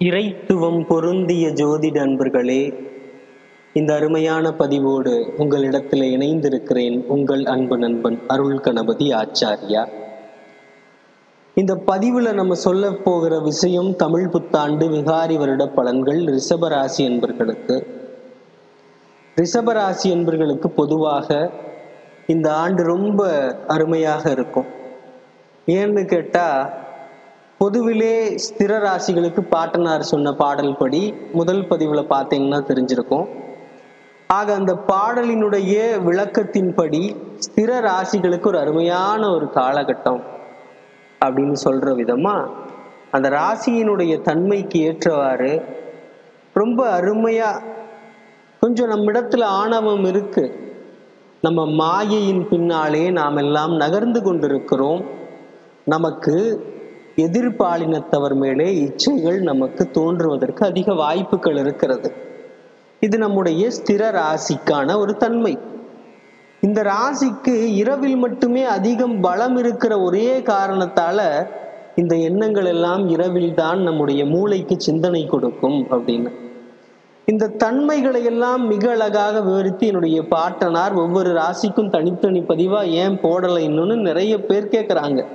இறைத்துவம் பொருந்திய ஜோதிட அன்பர்களே இந்த அருமையான பதிவோடு உங்களிடத்தில் இணைந்திருக்கிறேன் உங்கள் அன்பு நண்பன் அருள் கணபதி ஆச்சாரியா. இந்த பதிவுல நம்ம சொல்ல போகிற விஷயம் தமிழ் புத்தாண்டு விகாரி வருட பலன்கள் ரிஷபராசி என்பர்களுக்கு ரிஷபராசி என்பர்களுக்கு பொதுவாக இந்த ஆண்டு ரொம்ப அருமையாக இருக்கும். ஏன்னு கேட்டால் பொதுவிலே ஸ்திர ராசிகளுக்கு பாட்டனார் சொன்ன பாடல் படி முதல் பதிவுல பார்த்தீங்கன்னா தெரிஞ்சிருக்கும். ஆக அந்த பாடலினுடைய விளக்கத்தின்படி ஸ்திர ராசிகளுக்கு ஒரு அருமையான ஒரு காலகட்டம் அப்படின்னு சொல்ற விதமா அந்த ராசியினுடைய தன்மைக்கு ஏற்றவாறு ரொம்ப அருமையா கொஞ்சம் நம்மிடத்துல ஆணவம் இருக்கு. நம்ம மாயையின் பின்னாலே நாம் எல்லாம் நகர்ந்து கொண்டிருக்கிறோம். நமக்கு எதிர்பாலினத்தவர் மேலே இச்சைகள் நமக்கு தோன்றுவதற்கு அதிக வாய்ப்புகள் இருக்கிறது. இது நம்முடைய ஸ்திர ராசிக்கான ஒரு தன்மை. இந்த ராசிக்கு இரவில் மட்டுமே அதிகம் பலம் இருக்கிற ஒரே காரணத்தால இந்த எண்ணங்கள் எல்லாம் இரவில் தான் நம்முடைய மூளைக்கு சிந்தனை கொடுக்கும் அப்படின்னு. இந்த தன்மைகளை எல்லாம் மிக அழகாக விவரித்து என்னுடைய பாட்டனார் ஒவ்வொரு ராசிக்கும் தனித்தனி பதிவா ஏன் போடலைன்னு நிறைய பேர் கேட்குறாங்க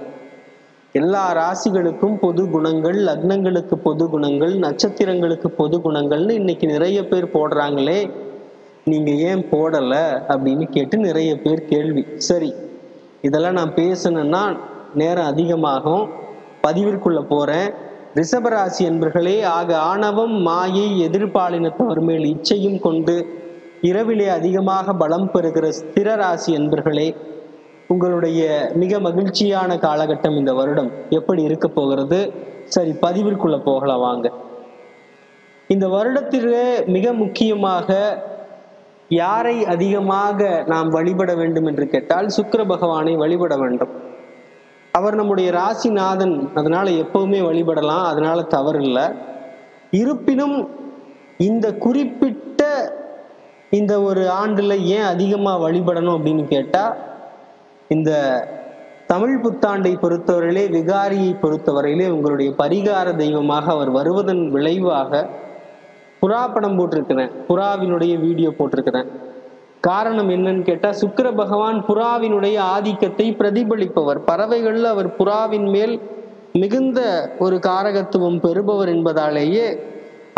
எல்லா ராசிகளுக்கும் பொது குணங்கள் லக்னங்களுக்கு பொது குணங்கள் நட்சத்திரங்களுக்கு பொது குணங்கள்னு இன்னைக்கு நிறைய பேர் போடுறாங்களே. நீங்க ஏன் போடல அப்படின்னு கேட்டு நிறைய பேர் கேள்வி. சரி இதெல்லாம் நான் பேசணும்னா நேரம் அதிகமாகும். பதிவிற்குள்ள போறேன். ரிஷபராசி என்பர்களே ஆக ஆணவம் மாயை எதிர்பாலினத்தவர் மேல் இச்சையும் கொண்டு இரவிலே அதிகமாக பலம் பெறுகிற ஸ்திர ராசி என்பர்களே உங்களுடைய மிக மகிழ்ச்சியான காலகட்டம் இந்த வருடம் எப்படி இருக்க போகிறது? சரி பதிவிற்குள்ள போகலாம் வாங்க. இந்த வருடத்திலே மிக முக்கியமாக யாரை அதிகமாக நாம் வழிபட வேண்டும் என்று கேட்டால் சுக்கர பகவானை வழிபட வேண்டும். அவர் நம்முடைய ராசிநாதன் அதனால எப்பவுமே வழிபடலாம் அதனால தவறு இல்லை. இருப்பினும் இந்த குறிப்பிட்ட இந்த ஒரு ஆண்டுல ஏன் அதிகமாக வழிபடணும் அப்படின்னு கேட்டால் இந்த தமிழ் புத்தாண்டை பொறுத்தவரையிலே விகாரியை பொறுத்தவரையிலே உங்களுடைய பரிகார தெய்வமாக அவர் வருவதன் விளைவாக புறா படம் போட்டிருக்கிறேன். புறாவினுடைய வீடியோ போட்டிருக்கிறேன். காரணம் என்னன்னு கேட்டால் சுக்கர பகவான் புறாவினுடைய ஆதிக்கத்தை பிரதிபலிப்பவர். பறவைகளில் அவர் புறாவின் மேல் மிகுந்த ஒரு காரகத்துவம் பெறுபவர் என்பதாலேயே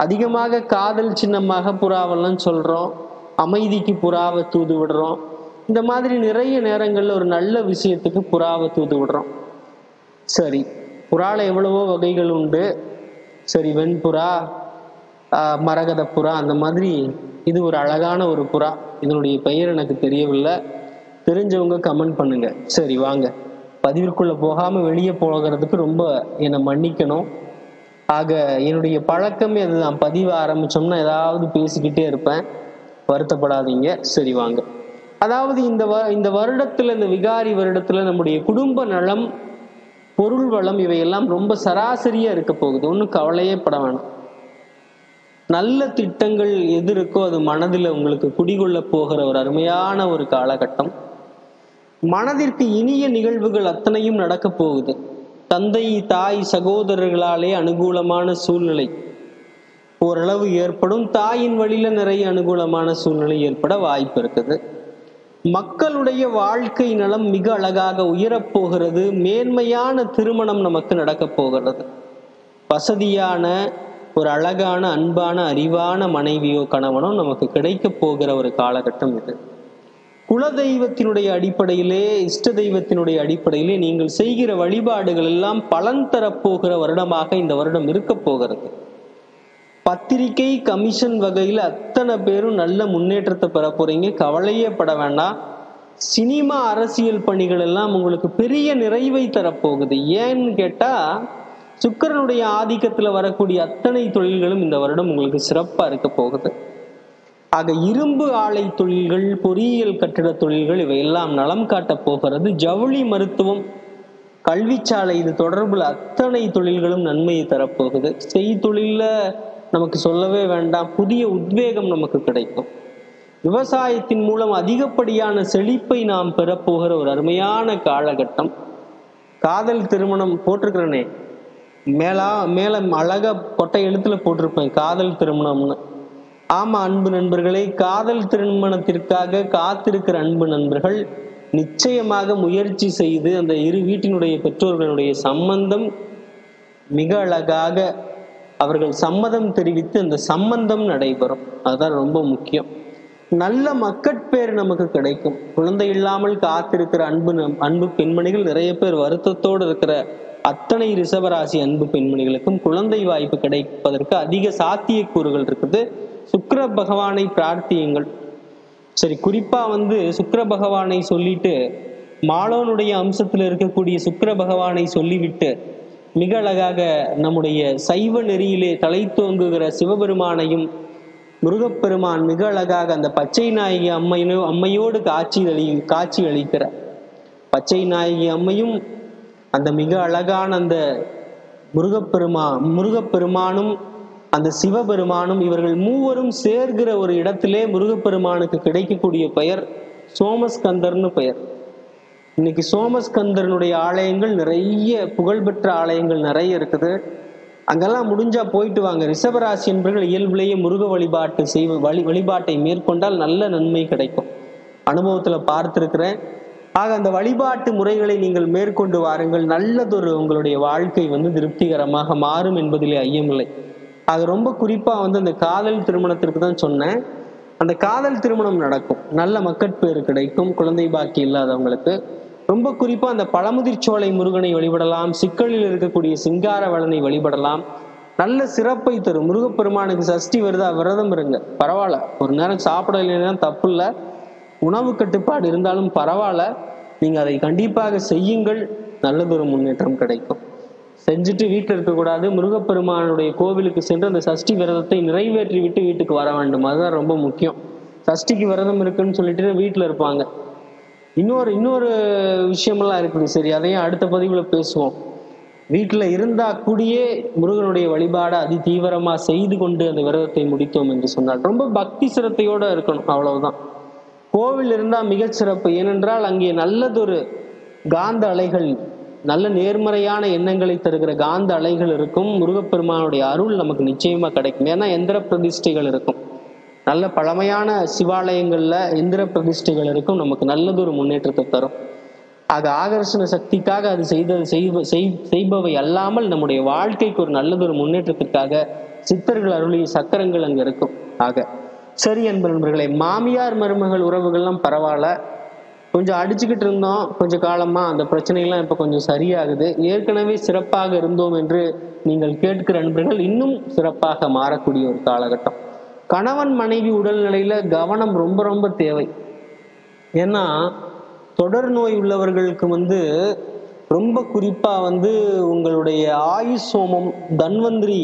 அதிகமாக காதல் சின்னமாக புறாவெல்லாம் சொல்கிறோம் அமைதிக்கு புறாவை தூது விடுறோம் இந்த மாதிரி நிறைய நேரங்கள்ல ஒரு நல்ல விஷயத்துக்கு புறாவை தூது விடுறோம். சரி புறால எவ்வளவோ வகைகள் உண்டு. சரி வெண்புறா மரகத புறா அந்த மாதிரி இது ஒரு அழகான ஒரு புறா. இதனுடைய பெயர் எனக்கு தெரியவில்லை. தெரிஞ்சவங்க கமெண்ட் பண்ணுங்க. சரி வாங்க. பதிவிற்குள்ள போகாம வெளியே போகிறதுக்கு ரொம்ப என்னை மன்னிக்கணும். ஆக என்னுடைய பழக்கமே அதுதான். பதிவு ஆரம்பிச்சோம்னா ஏதாவது பேசிக்கிட்டே இருப்பேன். வருத்தப்படாதீங்க. சரி வாங்க. அதாவது இந்த வ இந்த வருடத்துல இந்த விகாரி வருடத்துல நம்முடைய குடும்ப நலம் பொருள் வளம் இவையெல்லாம் ரொம்ப சராசரியா இருக்க போகுது. ஒன்றும் கவலையே பட வேணாம். நல்ல திட்டங்கள் எது இருக்கோ அது மனதில் உங்களுக்கு குடிகொள்ள போகிற ஒரு அருமையான ஒரு காலகட்டம். மனதிற்கு இனிய நிகழ்வுகள் அத்தனையும் நடக்க போகுது. தந்தை தாய் சகோதரர்களாலே அனுகூலமான சூழ்நிலை. ஓரளவு ஏற்படும். தாயின் வழியில நிறைய அனுகூலமான சூழ்நிலை ஏற்பட வாய்ப்பு இருக்குது. மக்களுடைய வாழ்க்கை நலம் மிக அழகாக உயரப்போகிறது. மேன்மையான திருமணம் நமக்கு நடக்கப் போகிறது. வசதியான ஒரு அழகான அன்பான அறிவான மனைவியோ கணவனோ நமக்கு கிடைக்க போகிற ஒரு காலகட்டம் இது. குலதெய்வத்தினுடைய அடிப்படையிலே இஷ்ட தெய்வத்தினுடைய அடிப்படையிலே நீங்கள் செய்கிற வழிபாடுகள் எல்லாம் பலன் தரப்போகிற வருடமாக இந்த வருடம் இருக்க போகிறது. பத்திரிகை கமிஷன் வகையில் அத்தனை பேரும் நல்ல முன்னேற்றத்தை பெற போறீங்க. கவலையே பட வேண்டாம். சினிமா அரசியல் பணிகள் எல்லாம் உங்களுக்கு பெரிய நிறைவை தரப்போகுது. ஏன்னு கேட்டா சுக்கரனுடைய ஆதிக்கத்துல வரக்கூடிய அத்தனை தொழில்களும் இந்த வருடம் உங்களுக்கு சிறப்பா இருக்க போகுது. ஆக இரும்பு ஆலை தொழில்கள் பொறியியல் கட்டிட தொழில்கள் இவையெல்லாம் நலம் காட்டப் போகிறது. ஜவுளி மருத்துவம் கல்விச்சாலை இது தொடர்புல அத்தனை தொழில்களும் நன்மையை தரப்போகுது. செய்தொழில நமக்கு சொல்லவே வேண்டாம். புதிய உத்வேகம் நமக்கு கிடைக்கும். விவசாயத்தின் மூலம் அதிகப்படியான செழிப்பை நாம் பெறப்போகிற ஒரு அருமையான காலகட்டம். காதல் திருமணம் போட்டிருக்கிறனே. மேலா மேல அழகா கொட்டை எழுத்துல போட்டிருப்பேன் காதல் திருமணம்னு. ஆமா அன்பு நண்பர்களே காதல் திருமணத்திற்காக காத்திருக்கிற அன்பு நண்பர்கள் நிச்சயமாக முயற்சி செய்து அந்த இரு வீட்டினுடைய பெற்றோர்களுடைய சம்பந்தம் மிக அழகாக அவர்கள் சம்மதம் தெரிவித்து அந்த சம்பந்தம் நடைபெறும். அதுதான் ரொம்ப முக்கியம். நல்ல மக்கட்பேர் நமக்கு கிடைக்கும். குழந்தை இல்லாமல் காத்திருக்கிற அன்பு அன்பு பெண்மணிகள் நிறைய பேர் வருத்தத்தோடு இருக்கிற அத்தனை ரிஷபராசி அன்பு பெண்மணிகளுக்கும் குழந்தை வாய்ப்பு கிடைப்பதற்கு அதிக சாத்தியக்கூறுகள் இருக்குது. சுக்கர பகவானை பிரார்த்தியுங்கள். சரி குறிப்பா வந்து சுக்கர பகவானை சொல்லிட்டு மாலோனுடைய அம்சத்துல இருக்கக்கூடிய சுக்கர பகவானை சொல்லிவிட்டு மிக அழகாக நம்முடைய சைவ நெறியிலே தலை தோங்குகிற சிவபெருமானையும் முருகப்பெருமான் மிக அழகாக அந்த பச்சை நாயகி அம்மையினோ அம்மையோடு காட்சி அளி காட்சி அளிக்கிறார். பச்சை நாயகி அம்மையும் அந்த மிக அழகான அந்த முருகப்பெருமா முருகப்பெருமானும் அந்த சிவபெருமானும் இவர்கள் மூவரும் சேர்கிற ஒரு இடத்திலே முருகப்பெருமானுக்கு கிடைக்கக்கூடிய பெயர் சோமஸ்கந்தர்னு பெயர். இன்னைக்கு சோமஸ்கந்தரனுடைய ஆலயங்கள் நிறைய புகழ்பெற்ற ஆலயங்கள் நிறைய இருக்குது. அங்கெல்லாம் முடிஞ்சா போயிட்டு வாங்க. ரிஷபராசி என்பவர்கள் இயல்பிலேயே முருக வழிபாட்டு செய்வ வழி வழிபாட்டை மேற்கொண்டால் நல்ல நன்மை கிடைக்கும். அனுபவத்தில் பார்த்துருக்கிறேன். ஆக அந்த வழிபாட்டு முறைகளை நீங்கள் மேற்கொண்டு வாருங்கள். நல்லதொரு உங்களுடைய வாழ்க்கை வந்து திருப்திகரமாக மாறும் என்பதிலே ஐயமில்லை அது ரொம்ப குறிப்பாக வந்து அந்த காதல் திருமணத்திற்கு தான் சொன்னேன். அந்த காதல் திருமணம் நடக்கும். நல்ல மக்கட்பேறு கிடைக்கும். குழந்தை பாக்கி இல்லாதவங்களுக்கு. ரொம்ப குறிப்பா அந்த பழமுதிர்ச்சோலை முருகனை வழிபடலாம் சிக்கலில் இருக்கக்கூடிய சிங்கார வளனை வழிபடலாம். நல்ல சிறப்பை தரும். முருகப்பெருமானுக்கு சஷ்டி வருதா? விரதம் இருங்க. பரவாயில்ல. ஒரு நேரம் சாப்பிட இல்லைன்னா தப்பு இல்லை. உணவு கட்டுப்பாடு இருந்தாலும் பரவாயில்ல. நீங்க அதை கண்டிப்பாக செய்யுங்கள். நல்லதொரு முன்னேற்றம் கிடைக்கும். செஞ்சுட்டு வீட்டில் இருக்கக்கூடாது. முருகப்பெருமானுடைய கோவிலுக்கு சென்று அந்த சஷ்டி விரதத்தை நிறைவேற்றி விட்டு வீட்டுக்கு வர வேண்டும். அதுதான் ரொம்ப முக்கியம். சஷ்டிக்கு விரதம் இருக்குன்னு சொல்லிட்டு வீட்டில் இருப்பாங்க. இன்னொரு இன்னொரு விஷயமெல்லாம் இருக்குது சரி அதையும் அடுத்த பதிவில் பேசுவோம். வீட்டில் இருந்தா கூடியே முருகனுடைய வழிபாடை அதி தீவிரமாக செய்து கொண்டு அந்த விரதத்தை முடித்தோம் என்று சொன்னால் ரொம்ப பக்தி சிரத்தையோடு இருக்கணும் அவ்வளவுதான். கோவில் இருந்தால் மிகச்சிறப்பு. ஏனென்றால் அங்கே நல்லதொரு காந்த அலைகள் நல்ல நேர்மறையான எண்ணங்களை தருகிற காந்த அலைகள் இருக்கும். முருகப்பெருமானுடைய அருள் நமக்கு நிச்சயமாக கிடைக்கும். ஏன்னா எந்திர பிரதிஷ்டைகள் இருக்கும். நல்ல பழமையான சிவாலயங்கள்ல இந்திர பிரதிஷ்டைகள் இருக்கும். நமக்கு நல்லதொரு முன்னேற்றத்தை தரும். அது ஆகர்ஷண சக்திக்காக அது செய்தது செய்வ செய்- செய்பவை அல்லாமல் நம்முடைய வாழ்க்கைக்கு ஒரு நல்லதொரு முன்னேற்றத்திற்காக சித்தர்கள் அருளிய சக்கரங்கள் அங்க இருக்கும். ஆக சரி அன்பு நண்பர்களே மாமியார் மருமகள் உறவுகள்லாம் பரவாயில்ல. கொஞ்சம் அடிச்சுக்கிட்டு இருந்தோம். கொஞ்ச காலமா அந்த பிரச்சனைகள்லாம் இப்ப கொஞ்சம் சரியாகுது. ஏற்கனவே சிறப்பாக இருந்தோம் என்று நீங்கள் கேட்கிற நண்பர்கள் இன்னும் சிறப்பாக மாறக்கூடிய ஒரு காலகட்டம். கணவன் மனைவி உடல்நிலையில கவனம் ரொம்ப ரொம்ப தேவை. ஏன்னா தொடர் நோய் உள்ளவர்களுக்கு வந்து ரொம்ப குறிப்பா வந்து உங்களுடைய ஆயுஷ் ஹோமம் தன்வந்திரி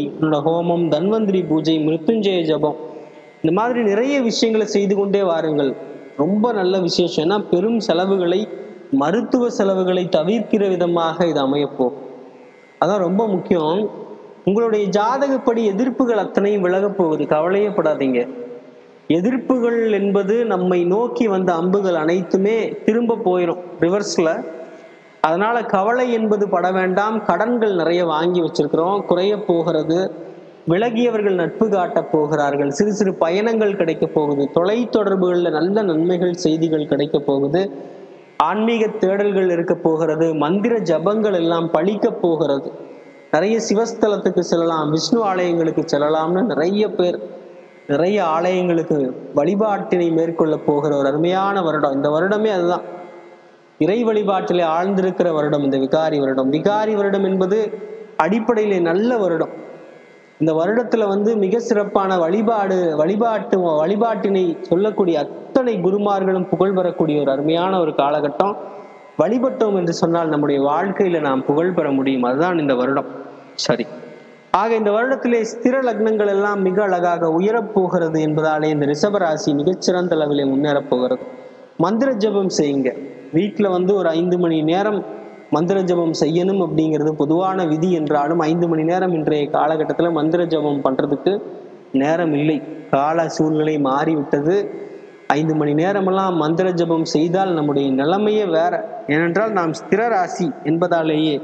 ஹோமம் தன்வந்திரி பூஜை மிருத்துஞ்சய ஜபம் இந்த மாதிரி நிறைய விஷயங்களை செய்து கொண்டே வாருங்கள். ரொம்ப நல்ல விசேஷம். ஏன்னா பெரும் செலவுகளை மருத்துவ செலவுகளை தவிர்க்கிற விதமாக இது அமையப்போ அதான் ரொம்ப முக்கியம். உங்களுடைய ஜாதகப்படி எதிர்ப்புகள் அத்தனையும் விலகப் போகுது. கவலையப்படாதீங்க. எதிர்ப்புகள் என்பது நம்மை நோக்கி வந்த அம்புகள் அனைத்துமே திரும்ப போயிடும் ரிவர்ஸ்ல. அதனால கவலை என்பது பட வேண்டாம். கடன்கள் நிறைய வாங்கி வச்சிருக்கிறோம். குறைய போகிறது. விலகியவர்கள் நட்பு காட்டப் போகிறார்கள். சிறு சிறு பயணங்கள் கிடைக்க போகுது. தொலை தொடர்புகளில் நல்ல நன்மைகள் செய்திகள் கிடைக்க போகுது. ஆன்மீக தேடல்கள் இருக்க போகிறது. மந்திர ஜபங்கள் எல்லாம் பழிக்க போகிறது. நிறைய சிவஸ்தலத்துக்கு செல்லலாம் விஷ்ணு ஆலயங்களுக்கு செல்லலாம்னு நிறைய பேர் நிறைய ஆலயங்களுக்கு வழிபாட்டினை மேற்கொள்ள போகிற ஒரு அருமையான வருடம். இந்த வருடமே அதுதான். இறை வழிபாட்டிலே ஆழ்ந்திருக்கிற வருடம் இந்த விகாரி வருடம். விகாரி வருடம் என்பது அடிப்படையிலே நல்ல வருடம். இந்த வருடத்துல வந்து மிக சிறப்பான வழிபாடு வழிபாட்டு வழிபாட்டினை சொல்லக்கூடிய அத்தனை குருமார்களும் புகழ் பெறக்கூடிய ஒரு அருமையான ஒரு காலகட்டம். வழிபட்டோம் என்று சொன்னால் நம்முடைய வாழ்க்கையில நாம் புகழ் பெற முடியும். அதுதான் இந்த வருடம். சரி. ஆக இந்த வருடத்திலே ஸ்திர லக்னங்கள் எல்லாம் மிக அழகாக உயரப் போகிறது என்பதாலே இந்த ரிஷபராசி மிகச்சிறந்த அளவிலே முன்னேறப் போகிறது மந்திர ஜெபம் செய்யுங்க. வீட்டில் வந்து ஒரு ஐந்து மணி நேரம் மந்திர ஜெபம் செய்யணும் அப்படிங்கிறது பொதுவான விதி என்றாலும் ஐந்து மணி நேரம் இன்றைய காலகட்டத்தில் மந்திர ஜெபம் பண்ணுறதுக்கு நேரம் இல்லை. கால சூழ்நிலை மாறிவிட்டது. ஐந்து மணி நேரமெல்லாம் மந்திர ஜெபம் செய்தால் நம்முடைய நிலைமையே வேற. ஏனென்றால் நாம் ஸ்திர ராசி என்பதாலேயே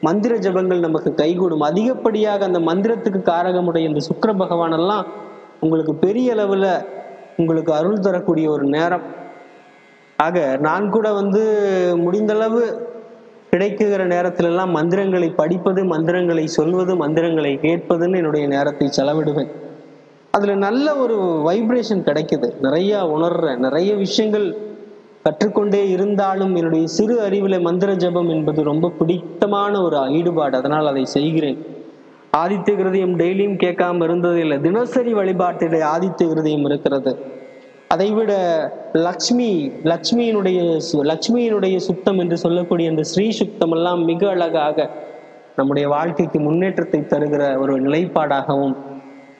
மந்திர ஜபங்கள் நமக்கு கைகூடும். அதிகப்படியாக அந்த மந்திரத்துக்கு காரகமுடைய இந்த சுக்கிர பகவான் எல்லாம் உங்களுக்கு பெரிய அளவுல உங்களுக்கு அருள் தரக்கூடிய ஒரு நேரம். ஆக நான் கூட வந்து முடிந்தளவு கிடைக்குகிற நேரத்துல எல்லாம் மந்திரங்களை படிப்பது மந்திரங்களை சொல்வது மந்திரங்களை கேட்பதுன்னு என்னுடைய நேரத்தை செலவிடுவேன். அதுல நல்ல ஒரு வைப்ரேஷன் கிடைக்குது. நிறைய உணர்றேன். நிறைய விஷயங்கள் கற்றுக்கொண்டே இருந்தாலும் என்னுடைய சிறு அறிவுல மந்திர ஜபம் என்பது ரொம்ப பிடித்தமான ஒரு ஈடுபாடு. அதனால் அதை செய்கிறேன். ஆதித்ய கிருதயம் டெய்லியும் கேட்காம இருந்தது இல்லை. தினசரி வழிபாட்டிலே ஆதித்ய கிருதயம் இருக்கிறது. அதைவிட லக்ஷ்மி லக்ஷ்மியினுடைய சு- லக்ஷ்மியினுடைய சுத்தம் என்று சொல்லக்கூடிய அந்த ஸ்ரீ சுத்தம் எல்லாம் மிக அழகாக நம்முடைய வாழ்க்கைக்கு முன்னேற்றத்தை தருகிற ஒரு நிலைப்பாடாகவும்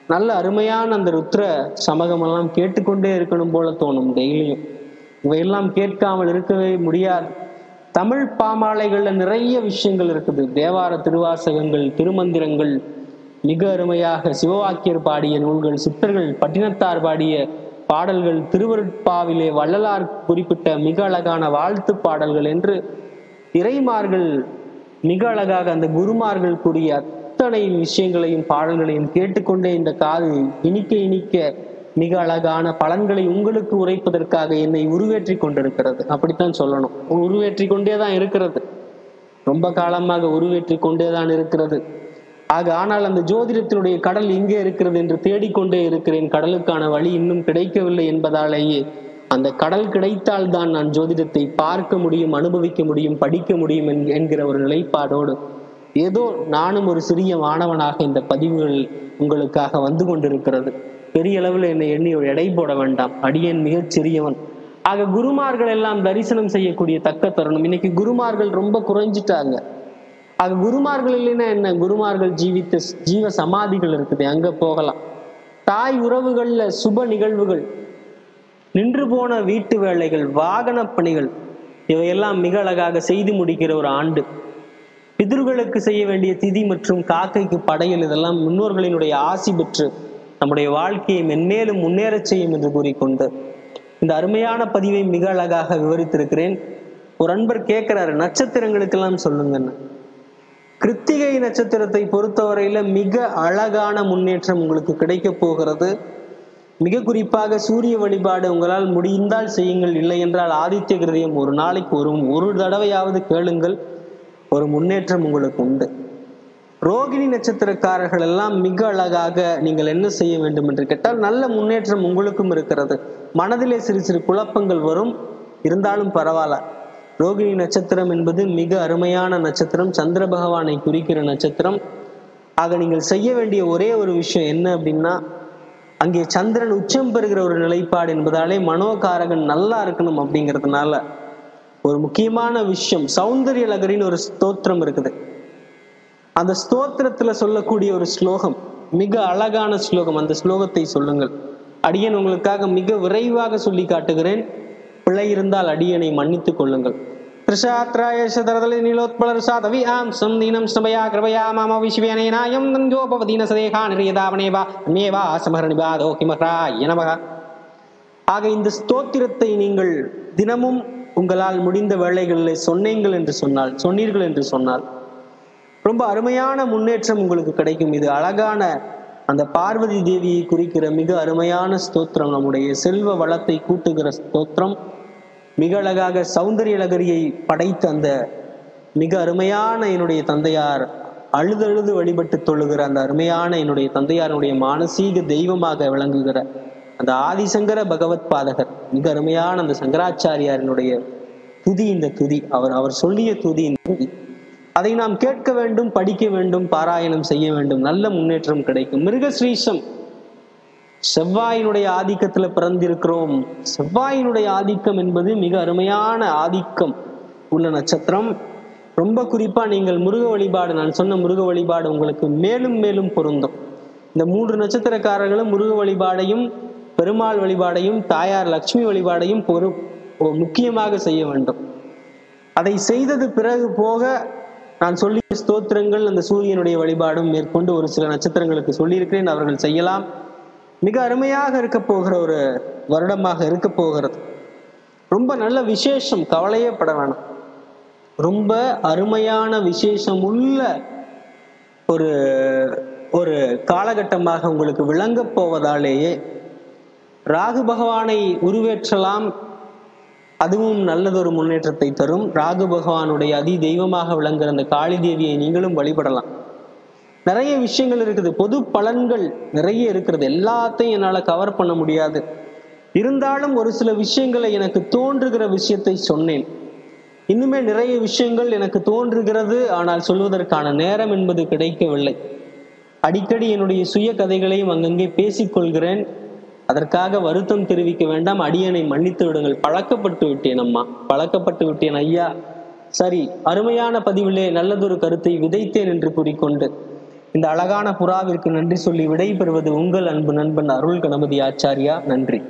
நல்ல அருமையான அந்த ருத்ர சமகமெல்லாம் கேட்டுக்கொண்டே இருக்கணும் போல தோணும் டெய்லியும். இவையெல்லாம் கேட்காமல் இருக்கவே முடியாது. தமிழ் பாமாலைகள்ல நிறைய விஷயங்கள் இருக்குது. தேவார திருவாசகங்கள் திருமந்திரங்கள் மிக அருமையாக சிவவாக்கியர் பாடிய நூல்கள் சித்தர்கள் பட்டினத்தார் பாடிய பாடல்கள் திருவருட்பாவிலே வள்ளலார் குறிப்பிட்ட மிக அழகான வாழ்த்து பாடல்கள் என்று இறைமார்கள் மிக அழகாக அந்த குருமார்கள் கூறிய அத்தனை விஷயங்களையும் பாடல்களையும் கேட்டுக்கொண்டே இந்த காது இனிக்க இனிக்க மிக அழகான பலன்களை உங்களுக்கு உரைப்பதற்காக என்னை உருவேற்றி கொண்டிருக்கிறது. அப்படித்தான் சொல்லணும். உருவேற்றி கொண்டே தான் இருக்கிறது. ரொம்ப காலமாக உருவேற்றி கொண்டே தான் இருக்கிறது. ஆக ஆனால் அந்த ஜோதிடத்தினுடைய கடல் எங்கே இருக்கிறது என்று தேடிக்கொண்டே இருக்கிறேன். கடலுக்கான வழி இன்னும் கிடைக்கவில்லை என்பதாலேயே அந்த கடல் கிடைத்தால் தான் நான் ஜோதிடத்தை பார்க்க முடியும் அனுபவிக்க முடியும் படிக்க முடியும் என்கிற ஒரு நிலைப்பாடோடு ஏதோ நானும் ஒரு சிறிய மாணவனாக இந்த பதிவுகள் உங்களுக்காக வந்து கொண்டிருக்கிறது. பெரிய அளவில் என்னை எண்ணி ஒரு எடை போட வேண்டாம். அடியன் மிகச் சிறியவன். ஆக குருமார்கள் எல்லாம் தரிசனம் செய்யக்கூடிய தக்க தருணம். இன்னைக்கு குருமார்கள் ரொம்ப குறைஞ்சிட்டாங்க. ஆக குருமார்கள் இல்லைன்னா என்ன? குருமார்கள் ஜீவித்த ஜீவ சமாதிகள் இருக்குது. அங்க போகலாம். தாய் உறவுகள்ல சுப நிகழ்வுகள். நின்று போன வீட்டு வேலைகள் வாகன பணிகள் இவையெல்லாம் மிக அழகாக செய்து முடிக்கிற ஒரு ஆண்டு. பிதர்களுக்கு செய்ய வேண்டிய திதி மற்றும் காக்கைக்கு படையல் இதெல்லாம் முன்னோர்களினுடைய ஆசி பெற்று நம்முடைய வாழ்க்கையை மென்மேலும் முன்னேறச் செய்யும் என்று கூறிக்கொண்டு இந்த அருமையான பதிவை மிக அழகாக விவரித்திருக்கிறேன். ஒரு அன்பர் கேட்கிறாரு நட்சத்திரங்களுக்கெல்லாம் சொல்லுங்கன்னு. கிருத்திகை நட்சத்திரத்தை பொறுத்தவரையில மிக அழகான முன்னேற்றம் உங்களுக்கு கிடைக்க போகிறது. மிக குறிப்பாக சூரிய வழிபாடு உங்களால் முடிந்தால் செய்யுங்கள் இல்லை என்றால் ஆதித்ய கிருதயம் ஒரு நாளைக்கு ஒரு ஒரு தடவையாவது கேளுங்கள். ஒரு முன்னேற்றம் உங்களுக்கு உண்டு. ரோகிணி நட்சத்திரக்காரர்கள் எல்லாம் மிக அழகாக நீங்கள் என்ன செய்ய வேண்டும் என்று கேட்டால் நல்ல முன்னேற்றம் உங்களுக்கும் இருக்கிறது. மனதிலே சிறு சிறு குழப்பங்கள் வரும். இருந்தாலும் பரவாயில்ல. ரோகிணி நட்சத்திரம் என்பது மிக அருமையான நட்சத்திரம். சந்திர பகவானை குறிக்கிற நட்சத்திரம். ஆக நீங்கள் செய்ய வேண்டிய ஒரே ஒரு விஷயம் என்ன அப்படின்னா அங்கே சந்திரன் உச்சம் பெறுகிற ஒரு நிலைப்பாடு என்பதாலே மனோகாரகன் நல்லா இருக்கணும் அப்படிங்கிறதுனால. ஒரு முக்கியமான விஷயம் சௌந்தரிய லகரின்னு ஒரு ஸ்தோத்திரம் இருக்குது. அந்த ஸ்தோத்திரத்துல சொல்லக்கூடிய ஒரு ஸ்லோகம் மிக அழகான ஸ்லோகம். அந்த ஸ்லோகத்தை சொல்லுங்கள். அடியன் உங்களுக்காக மிக விரைவாக சொல்லி காட்டுகிறேன். பிழை இருந்தால் அடியனை மன்னித்துக் கொள்ளுங்கள். த்ரிஷாத்ராய நீலோத்பலர் சாதவி ஆம் சந்தீனம் சமயா கிருபயா மாம விஸ்வேனேனாயம் நஞ்சோபவதீன சதேகா நிரியதாவனேவா மேவா சமரணிபாதோ கிமஹ்ராய நமகா ஆக இந்த ஸ்தோத்திரத்தை நீங்கள் தினமும் உங்களால் முடிந்த வேளைகளில் சொன்னீங்கள் என்று சொன்னால் சொன்னீர்கள் என்று சொன்னால் ரொம்ப அருமையான முன்னேற்றம் உங்களுக்கு கிடைக்கும். இது அழகான அந்த பார்வதி தேவியை குறிக்கிற மிக அருமையான ஸ்தோத்திரம். நம்முடைய செல்வ வளத்தை கூட்டுகிற ஸ்தோத்திரம். மிக அழகாக சௌந்தரிய லகரியை படைத்த அந்த மிக அருமையான என்னுடைய தந்தையார் அழுதழுது வழிபட்டு தொழுகிற அந்த அருமையான என்னுடைய தந்தையாருடைய மானசீக தெய்வமாக விளங்குகிற அந்த ஆதிசங்கர பகவத் பாதகர். மிக அருமையான அந்த சங்கராச்சாரியாரினுடைய துதி இந்த துதி. அவர் அவர் சொல்லிய துதி இந்த துதி. அதை நாம் கேட்க வேண்டும் படிக்க வேண்டும் பாராயணம் செய்ய வேண்டும். நல்ல முன்னேற்றம் கிடைக்கும். மிருகஸ்ரீசம் செவ்வாயினுடைய ஆதிக்கத்துல பிறந்திருக்கிறோம். செவ்வாயினுடைய ஆதிக்கம் என்பது மிக அருமையான ஆதிக்கம் உள்ள நட்சத்திரம். ரொம்ப குறிப்பா நீங்கள் முருக வழிபாடு நான் சொன்ன முருக வழிபாடு உங்களுக்கு மேலும் மேலும் பொருந்தும். இந்த மூன்று நட்சத்திரக்காரர்களும் முருக வழிபாடையும் பெருமாள் வழிபாடையும் தாயார் லக்ஷ்மி வழிபாடையும் பொறு முக்கியமாக செய்ய வேண்டும். அதை செய்தது பிறகு போக நான் சொல்லிய ஸ்தோத்திரங்கள் அந்த சூரியனுடைய வழிபாடும் மேற்கொண்டு ஒரு சில நட்சத்திரங்களுக்கு சொல்லியிருக்கிறேன். அவர்கள் செய்யலாம். மிக அருமையாக இருக்க போகிற ஒரு வருடமாக இருக்க போகிறது. ரொம்ப நல்ல விசேஷம். கவலையே பட வேணாம். ரொம்ப அருமையான விசேஷம் உள்ள ஒரு ஒரு காலகட்டமாக உங்களுக்கு விளங்கப் போவதாலேயே ராகு பகவானை உருவேற்றலாம். அதுவும் நல்லதொரு முன்னேற்றத்தை தரும். ராகு பகவானுடைய அதி தெய்வமாக விளங்குற அந்த காளி தேவியை நீங்களும் வழிபடலாம். நிறைய விஷயங்கள் இருக்குது. பொது பலன்கள் நிறைய இருக்கிறது. எல்லாத்தையும் என்னால் கவர் பண்ண முடியாது. இருந்தாலும் ஒரு சில விஷயங்களை எனக்கு தோன்றுகிற விஷயத்தை சொன்னேன். இன்னுமே நிறைய விஷயங்கள் எனக்கு தோன்றுகிறது. ஆனால் சொல்வதற்கான நேரம் என்பது கிடைக்கவில்லை. அடிக்கடி என்னுடைய சுய கதைகளையும் அங்கங்கே பேசிக்கொள்கிறேன். அதற்காக வருத்தம் தெரிவிக்க வேண்டாம். அடியனை மன்னித்து விடுங்கள். பழக்கப்பட்டு விட்டேன் அம்மா. பழக்கப்பட்டு விட்டேன் ஐயா. சரி அருமையான பதிவிலே நல்லதொரு கருத்தை விதைத்தேன் என்று கூறிக்கொண்டு இந்த அழகான புறாவிற்கு நன்றி சொல்லி விடை பெறுவது உங்கள் அன்பு நண்பன் அருள் கணபதி ஆச்சாரியா. நன்றி.